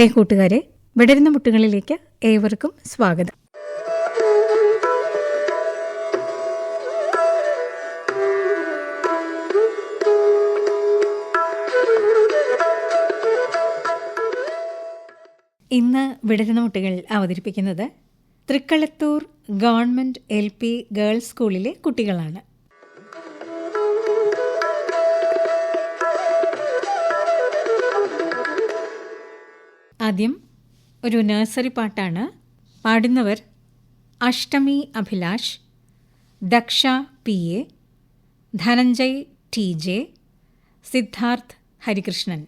പ്രിയ കൂട്ടുകാരെ വിടരുന്ന മുട്ടുകളിലേക്ക് ഏവർക്കും സ്വാഗതം. ഇന്ന് വിടരുന്ന മുട്ടുകൾ അവതരിപ്പിക്കുന്നത് Thrikkalathoor government L P girls സ്കൂളിലെ കുട്ടികളാണ്. ആദ്യം ഒരു നഴ്സറി പാട്ടാണ് പാടുന്നവർ Ashtami Abhilash Daksha P A Dhananjay T J Siddharth Harikrishnan.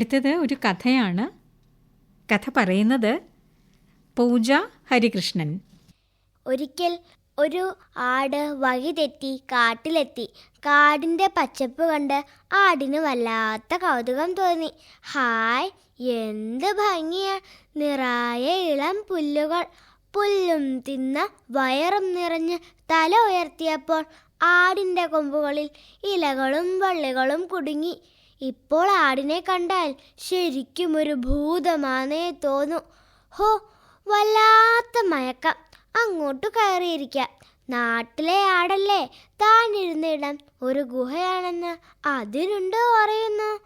അടുത്തത് ഒരു കഥയാണ്. കഥ പറയുന്നത് പൂജ ഹരികൃഷ്ണൻ. ഒരിക്കൽ ഒരു ആട് വഴിതെറ്റി കാട്ടിലെത്തി. കാടിന്റെ പച്ചപ്പ് കണ്ട് ആടിന് വല്ലാത്ത കൗതുകം തോന്നി. ഹായ് എന്ത് ഭംഗിയ. നിറായ ഇളം പുല്ലുകൾ. പുല്ലും തിന്ന വയറും നിറഞ്ഞ് തല ഉയർത്തിയപ്പോൾ ആടിന്റെ കൊമ്പുകളിൽ ഇലകളും വള്ളികളും കുടുങ്ങി. ഇപ്പോൾ ആടിനെ കണ്ടാൽ ശരിക്കും ഒരു ഭൂതമാണേ തോന്നും. ഹോ വല്ലാത്ത മയക്കം. അങ്ങോട്ട് കയറിയിരിക്കാം. നാട്ടിലെ ആടല്ലേ? താനിരുന്ന ഇടം ഒരു ഗുഹയാണെന്ന് അതിനുണ്ടോ അറിയുന്നു.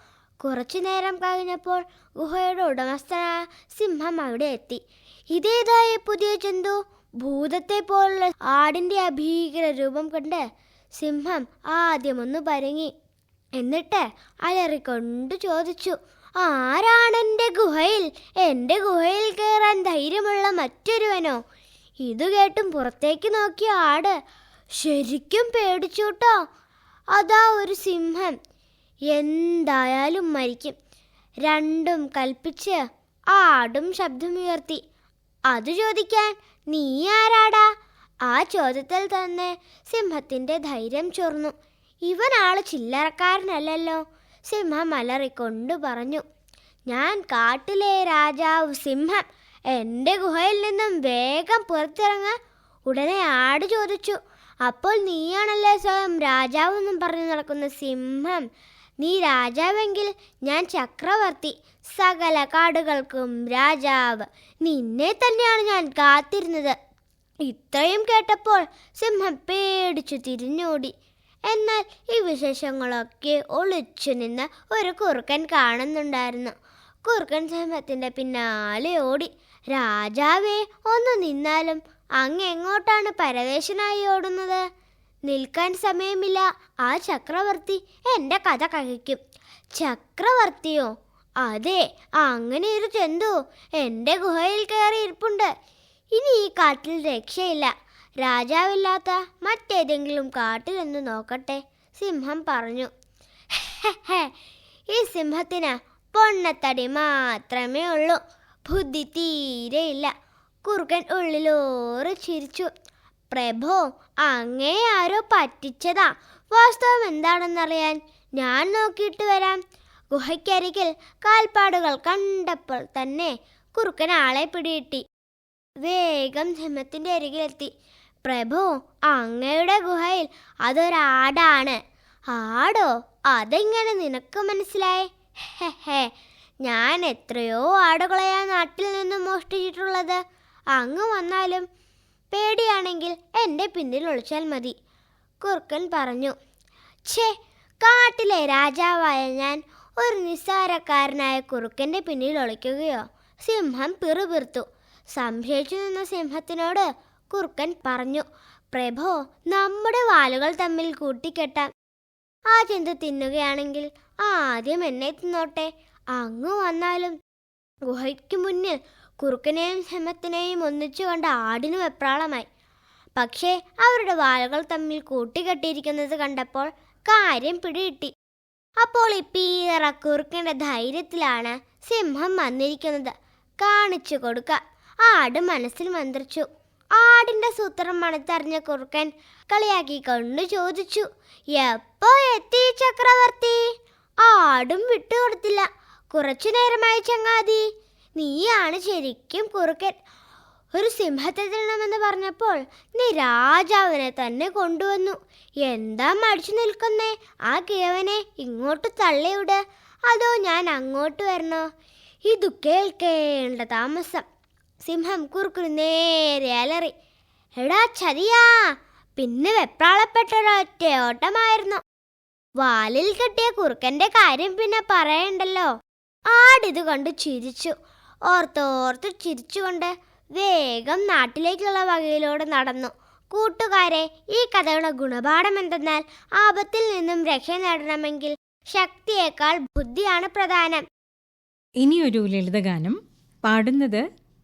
കുറച്ചു നേരം കഴിഞ്ഞപ്പോൾ ഗുഹയുടെ ഉടമസ്ഥനായ സിംഹം അവിടെ എത്തി. ഇതേതായ പുതിയ ജന്തു? ഭൂതത്തെ പോലുള്ള ആടിന്റെ അഭീകര രൂപം കണ്ട് സിംഹം ആദ്യമൊന്ന് പരങ്ങി. എന്നിട്ട് അലറിക്കൊണ്ട് ചോദിച്ചു ആരാണ് എന്റെ ഗുഹയിൽ? എന്റെ ഗുഹയിൽ കയറാൻ ധൈര്യമുള്ള മറ്റൊരുവനോ? ഇത് കേട്ടും പുറത്തേക്ക് നോക്കിയ ആട് ശരിക്കും പേടിച്ചുട്ടോ? അതാ ഒരു സിംഹം. എന്തായാലും മരിക്കും. രണ്ടും കൽപ്പിച്ച് ആടും ശബ്ദമുയർത്തി അത് ചോദിക്കാൻ നീ ആരാടാ? ആ ചോദ്യത്തിൽ തന്നെ സിംഹത്തിന്റെ ധൈര്യം ചൊർന്നു. ഇവനാൾ ചില്ലറക്കാരനല്ലല്ലോ. സിംഹം അലറിക്കൊണ്ട് പറഞ്ഞു ഞാൻ കാട്ടിലെ രാജാവ് സിംഹം. എന്റെ ഗുഹയിൽ നിന്നും വേഗം പുറത്തിറങ്ങാൻ ഉടനെ ആട് ചോദിച്ചു അപ്പോൾ നീയാണല്ലേ സ്വയം രാജാവെന്നും പറഞ്ഞു നടക്കുന്ന സിംഹം? നീ രാജാവെങ്കിൽ ഞാൻ ചക്രവർത്തി. സകല കാടുകൾക്കും രാജാവ്. നിന്നെ തന്നെയാണ് ഞാൻ കാത്തിരുന്നത്. ഇത്രയും കേട്ടപ്പോൾ സിംഹം പേടിച്ചു തിരിഞ്ഞോടി. എന്നാൽ ഈ വിശേഷങ്ങളൊക്കെ ഒളിച്ചു നിന്ന് ഒരു കുറുക്കൻ കാണുന്നുണ്ടായിരുന്നു. കുറുക്കൻ സിംഹത്തിന്റെ പിന്നാലെ ഓടി. രാജാവേ ഒന്ന് നിന്നാലും അങ്ങ് എങ്ങോട്ടാണ് പരവേശനായി ഓടുന്നത്? നിൽക്കാൻ സമയമില്ല. ആ ചക്രവർത്തി എന്റെ കഥ കഴിക്കും ചക്രവർത്തിയോ? അതെ അങ്ങനെ ഒരു ജന്തു. എന്റെ ഗുഹയിൽ കയറി ഇരിപ്പുണ്ട്. ഇനി ഈ കാട്ടിൽ രക്ഷയില്ല. രാജാവില്ലാത്ത മറ്റേതെങ്കിലും കാട്ടിലെന്ന് നോക്കട്ടെ സിംഹം പറഞ്ഞു. ഈ സിംഹത്തിന് പൊണ്ണത്തടി മാത്രമേ ഉള്ളൂ. ബുദ്ധി തീരെയില്ല കുറുക്കൻ ഉള്ളിലോറ് ചിരിച്ചു. പ്രഭോ അങ്ങേ ആരോ പറ്റിച്ചതാ. വാസ്തവം എന്താണെന്നറിയാൻ ഞാൻ നോക്കിയിട്ട് വരാം. ഗുഹയ്ക്കരികിൽ കാൽപ്പാടുകൾ കണ്ടപ്പോൾ തന്നെ കുറുക്കൻ ആളെ പിടികിട്ടി. വേഗം സിംഹത്തിന്റെ അരികിലെത്തി. പ്രഭു അങ്ങയുടെ ഗുഹയിൽ അതൊരാടാണ് ആടോ അതെങ്ങനെ നിനക്ക് മനസ്സിലായി? ഹെ ഞാൻ എത്രയോ ആടുകളെയാ നാട്ടിൽ നിന്ന് മോഷ്ടിച്ചിട്ടുള്ളത്. അങ്ങ് വന്നാലും പേടിയാണെങ്കിൽ എന്റെ പിന്നിൽ ഒളിച്ചാൽ മതി കുറുക്കൻ പറഞ്ഞു. ഛേ കാട്ടിലെ രാജാവായ ഞാൻ ഒരു നിസ്സാരക്കാരനായ കുറുക്കന്റെ പിന്നിൽ ഒളിക്കുകയോ സിംഹം പിറുപിറുത്തു. സംശയിച്ചു നിന്ന സിംഹത്തിനോട് കുറുക്കൻ പറഞ്ഞു പ്രഭോ നമ്മുടെ വാലുകൾ തമ്മിൽ കൂട്ടിക്കെട്ടാം. ആ ചിന്ത തിന്നുകയാണെങ്കിൽ ആദ്യം എന്നെ തിന്നോട്ടെ. അങ്ങു വന്നാലും. ഗുഹയ്ക്ക് മുന്നിൽ കുറുക്കനെയും സിംഹത്തിനെയും ഒന്നിച്ചു കണ്ട ആടിന് വെപ്രാളമായി. പക്ഷേ അവരുടെ വാലുകൾ തമ്മിൽ കൂട്ടിക്കെട്ടിയിരിക്കുന്നത് കണ്ടപ്പോൾ കാര്യം പിടികിട്ടി. അപ്പോൾ ഈ പീറ കുറുക്കന്റെ ധൈര്യത്തിലാണ് സിംഹം വന്നിരിക്കുന്നത്. കാണിച്ചു കൊടുക്ക. ആട് മനസ്സിൽ മന്ത്രിച്ചു. ആടിന്റെ സൂത്രം മണത്തറിഞ്ഞ കുറുക്കൻ കളിയാക്കിക്കൊണ്ട് ചോദിച്ചു എപ്പോ എത്തി ചക്രവർത്തി? ആടും വിട്ടുകൊടുത്തില്ല കുറച്ചു നേരമായി ചങ്ങാതി. നീയാണ് ശരിക്കും കുറുക്കൻ. ഒരു സിംഹത്തെ തരണമെന്ന് പറഞ്ഞപ്പോൾ നീ രാജാവിനെ തന്നെ കൊണ്ടുവന്നു. എന്താ മടിച്ചു നിൽക്കുന്നേ? ആ കിഴവനെ ഇങ്ങോട്ട് തള്ളിവിട്. അതോ ഞാൻ അങ്ങോട്ട് വരണോ? ഇതു കേൾക്കേണ്ട താമസം. സിംഹം കുറുക്കുരു നേരെ അലറി. എടാ ചതിയാ പിന്നെ വെപ്രാളപ്പെട്ടൊരൊറ്റ ഓട്ടമായിരുന്നു. വാലിൽ കെട്ടിയ കുറുക്കന്റെ കാര്യം പിന്നെ പറയണ്ടല്ലോ. ആടിത് കണ്ട് ചിരിച്ചു. ഓർത്തോർത്ത് ചിരിച്ചുകൊണ്ട് വേഗം നാട്ടിലേക്കുള്ള വകയിലൂടെ നടന്നു. കൂട്ടുകാരെ ഈ കഥയുടെ ഗുണപാഠം എന്തെന്നാൽ ആപത്തിൽ നിന്നും രക്ഷ നേടണമെങ്കിൽ ശക്തിയേക്കാൾ ബുദ്ധിയാണ് പ്രധാനം. ഇനിയൊരു ലളിതഗാനം പാടുന്നത്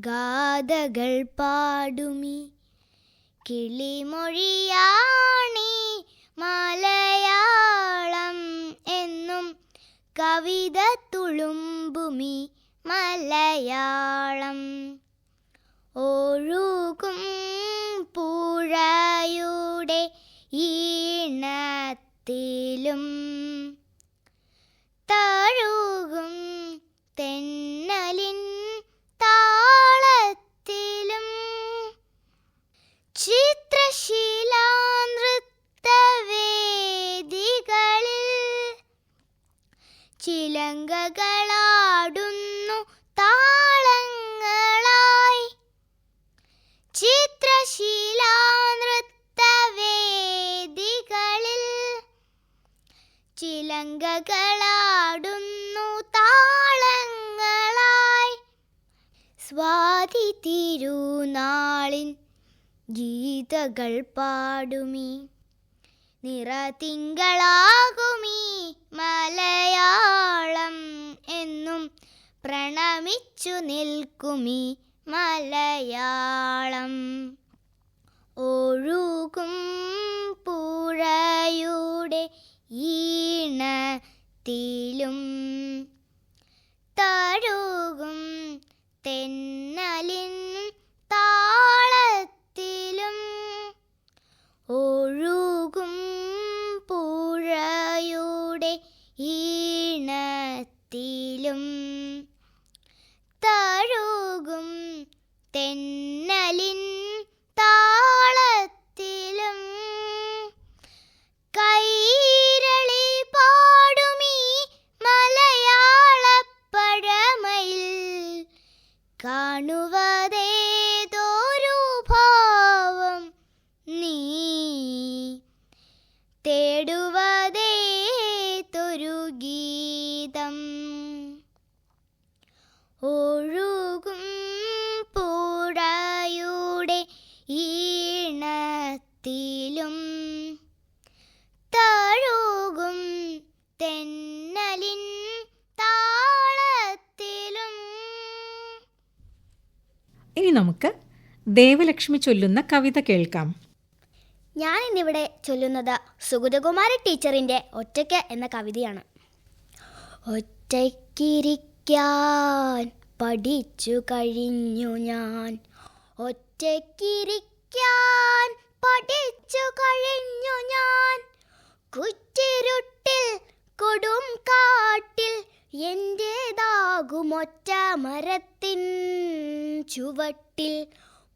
ഗാഥകൾ പാടുമി. കിളിമൊഴിയാണി മലയാളം എന്നും കവിത തുളുമ്പുമി മലയാളം. ഒഴുകും ചിലങ്കകളാടുന്നു താളങ്ങളായി. ചിത്രശീലാനൃത്തവേദികളിൽ ചിലങ്കകളാടുന്നു താളങ്ങളായി. സ്വാതി തിരുനാളിൻ ഗീതകൾ പാടുമീ. നിറ തിങ്കളാകുമീ മലയാളം എന്നും പ്രണമിച്ചു നിൽക്കുമീ മലയാളം. ഒഴുകും പുഴയുടെ ഈണത്തിലും തഴുകും തെന്നലിൻ ഈണത്തിലും ഇനി നമുക്ക് ദേവലക്ഷ്മി ചൊല്ലുന്ന കവിത കേൾക്കാം. ഞാൻ ഇന്നിവിടെ ചൊല്ലുന്നത് സുഗതകുമാരി ടീച്ചറിന്റെ ഒറ്റയ്ക്ക് എന്ന കവിതയാണ്. ഒറ്റയ്ക്കിരിക്കാൻ പഠിച്ചു കഴിഞ്ഞു ഞാൻ. ഒറ്റയ്ക്കിരിക്കാൻ പഠിച്ചു കഴിഞ്ഞു ഞാൻ. കുറ്റിരുട്ടിൽ കൊടും കാട്ടിൽ എന്റേതാകുമൊറ്റ മരത്തിൻ ചുവട്ടിൽ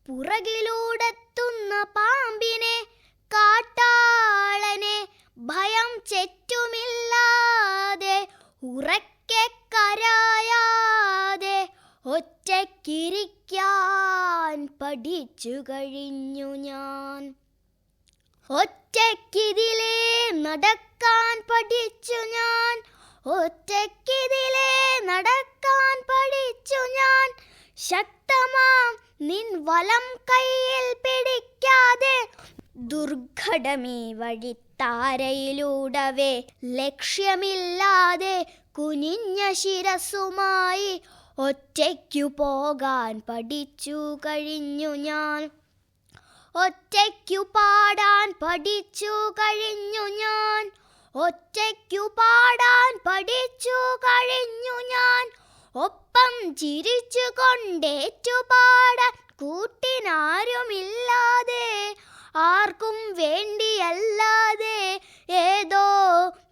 പുറകിലൂടെത്തുന്ന പാമ്പിനെ കാട്ടാളനെ ഭയം ചെറ്റുമില്ലാതെ ഉറക്കെ കരയാതെ ഒറ്റക്കിരിക്കാൻ പഠിച്ചു കഴിഞ്ഞു ഞാൻ. ഒറ്റക്കിതിലേ നടക്കാൻ പഠിച്ചു ഞാൻ. ഒറ്റക്കിതിലേ നടക്കാൻ പഠിച്ചു ഞാൻ. ശക്തമാം നിൻ വലം കയ്യിൽ പിടിക്കാതെ ദുർഘടമീ വഴിത്താരയിലൂടവേ ലക്ഷ്യമില്ലാതെ കുനിഞ്ഞ ശിരസുമായി ഒറ്റയ്ക്കു പോകാൻ പഠിച്ചു കഴിഞ്ഞു ഞാൻ. ഒറ്റയ്ക്കു പാടാൻ പഠിച്ചു കഴിഞ്ഞു ഞാൻ. ഒറ്റയ്ക്കു പാടാൻ പഠിച്ചു കഴിഞ്ഞു ഞാൻ. ഒപ്പം ചിരിച്ചു കൊണ്ടേറ്റു പാടാൻ കൂട്ടിനാരുമില്ലാതെ ആർക്കും വേണ്ടിയല്ലാതെ ഏതോ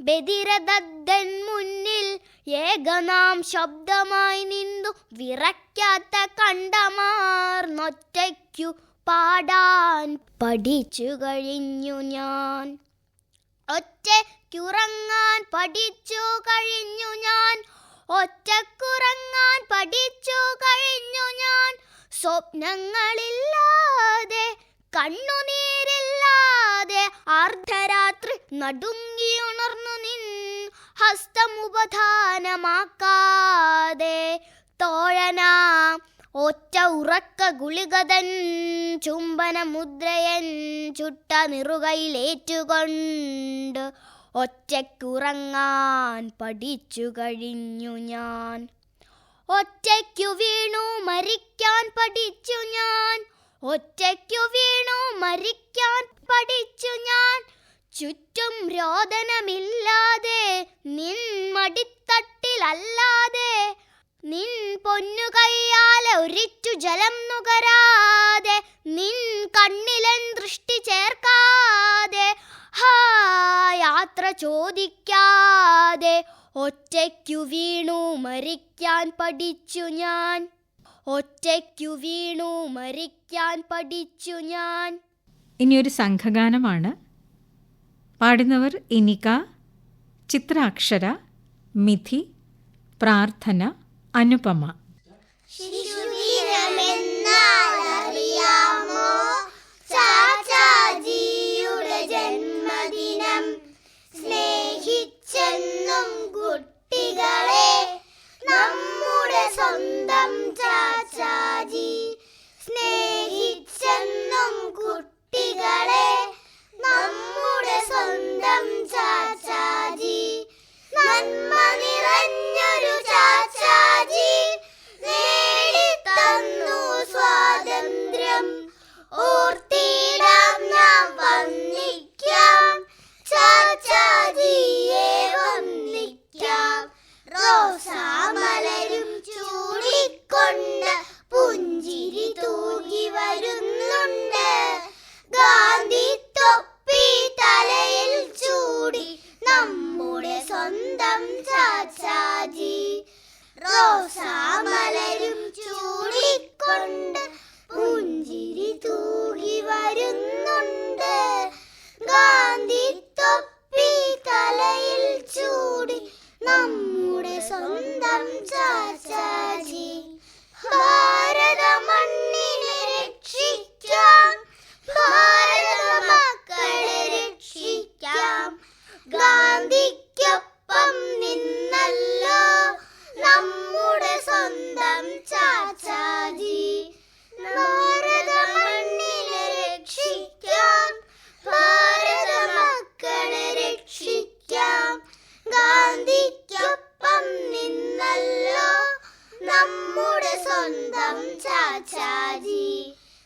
ബദിരദദ്ദൻ മുന്നിൽ ഏകനാം ശബ്ദമായി നിന്നു വിറയ്ക്കാത്ത കണ്ടമാർന്നൊറ്റയ്ക്കു പാടാൻ പഠിച്ചു കഴിഞ്ഞു ഞാൻ. ഒറ്റയ്ക്കുറങ്ങാൻ പഠിച്ചു കഴിഞ്ഞു ഞാൻ. ഒറ്റക്കുറങ്ങാൻ പഠിച്ചു കഴിഞ്ഞു ഞാൻ. സ്വപ്നങ്ങളില്ലാതെ കണ്ണുനീരില്ലാതെ അർദ്ധരാത്രി നടുങ്ങിയുണർന്നു നിൻ ഹസ്തമുപധാനമാക്കാതെ. തോഴനാ ഒറ്റ ഉറക്ക ഗുളികതൻ ചുംബന മുദ്രയൻ ചുട്ട നിറുകയിലേറ്റുകൊണ്ട് ഒറ്റയ്ക്കുറങ്ങാൻ പഠിച്ചു കഴിഞ്ഞു ഞാൻ. ഒറ്റയ്ക്കു വീണു മരിക്കാൻ പഠിച്ചു ഞാൻ. ഒറ്റയ്ക്കു വീണു മരിക്കാൻ പഠിച്ചു ഞാൻ. ചുറ്റും രോദനമില്ലാതെ നിൻ മടിത്തട്ടിലല്ലാതെ നിൻ പൊന്നു കയ്യാലെ ഒരിച്ചു ജലം നുകരാതെ നിൻ കണ്ണിലൻ ദൃഷ്ടി ചേർക്കാതെ ചോദിക്കാതെ ഒറ്റയ്ക്കു വീണു മരിക്കാൻ പഠിച്ചു ഞാൻ. ഒറ്റയ്ക്കു വീണു മരിക്കാൻ പഠിച്ചു ഞാൻ. ഇനിയൊരു സംഘഗാനമാണ്. പാടുന്നവർ ഇനിക ചിത്രാക്ഷര മിഥി പ്രാർത്ഥന അനുപമ. ശിശുദിനമെന്നാലറിയാമോ നമ്മുടെ സ്വന്തം ചാച്ചാജി. ഭാരത മണ്ണിനെ രക്ഷിക്കാം. ഭാരത മക്കളെ രക്ഷിക്കാം. ഗാന്ധിക്കൊപ്പം നിന്നല്ലോ നമ്മുടെ സ്വന്തം ചാ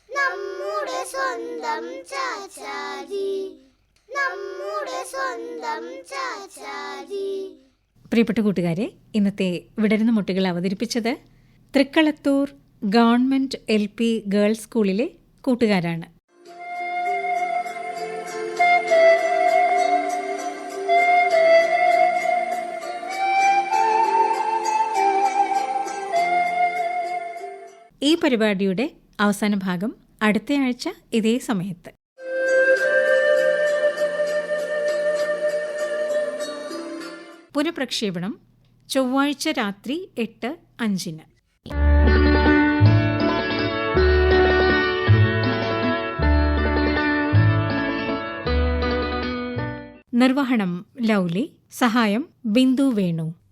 നമ്മുടെ സ്വന്തം ചാച്ചാജി നമ്മുടെ സ്വന്തം ചാച്ചാജി പ്രിയപ്പെട്ട കൂട്ടുകാരെ ഇന്നത്തെ വിടരുന്ന മുട്ടുകൾ അവതരിപ്പിച്ചത് Thrikkalathoor government L P girls സ്കൂളിലെ കൂട്ടുകാരാണ്. ഈ പരിപാടിയുടെ അവസാന ഭാഗം അടുത്തയാഴ്ച ഇതേ സമയത്ത്. പുനഃപ്രക്ഷേപണം ചൊവ്വാഴ്ച രാത്രി എട്ട് അഞ്ചിന്. നിർവഹണം ലൗലി സഹായം ബിന്ദു വേണു.